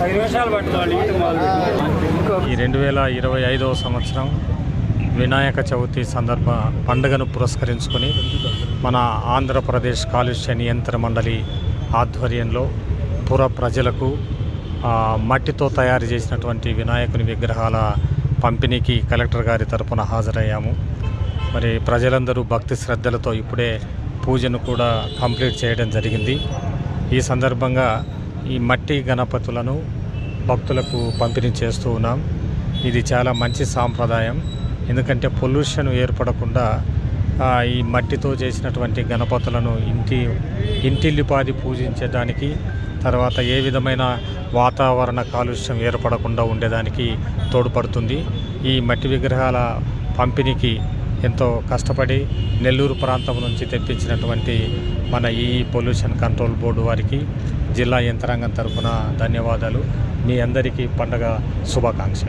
ఈ రెండు వేల ఇరవై ఐదవ సంవత్సరం వినాయక చవితి సందర్భ పండుగను పురస్కరించుకొని మన ఆంధ్రప్రదేశ్ కాలుష్య నియంత్రణ మండలి ఆధ్వర్యంలో పుర ప్రజలకు మట్టితో తయారు చేసినటువంటి వినాయకుని విగ్రహాల పంపిణీకి కలెక్టర్ గారి తరఫున హాజరయ్యాము. మరి ప్రజలందరూ భక్తి శ్రద్ధలతో ఇప్పుడే పూజను కూడా కంప్లీట్ చేయడం జరిగింది. ఈ సందర్భంగా ఈ మట్టి గణపతులను భక్తులకు పంపిణీ చేస్తూ ఉన్నాం. ఇది చాలా మంచి సాంప్రదాయం. ఎందుకంటే పొల్యూషన్ ఏర్పడకుండా ఈ మట్టితో చేసినటువంటి గణపతులను ఇంటి ఇంటిల్లిపాది పూజించడానికి తర్వాత ఏ విధమైన వాతావరణ కాలుష్యం ఏర్పడకుండా ఉండేదానికి తోడ్పడుతుంది. ఈ మట్టి విగ్రహాల పంపిణీకి ఎంతో కష్టపడి నెల్లూరు ప్రాంతం నుంచి తెప్పించినటువంటి మన ఈ పొల్యూషన్ కంట్రోల్ బోర్డు వారికి జిల్లా యంత్రాంగం తరఫున ధన్యవాదాలు. మీ అందరికీ పండగ శుభాకాంక్షలు.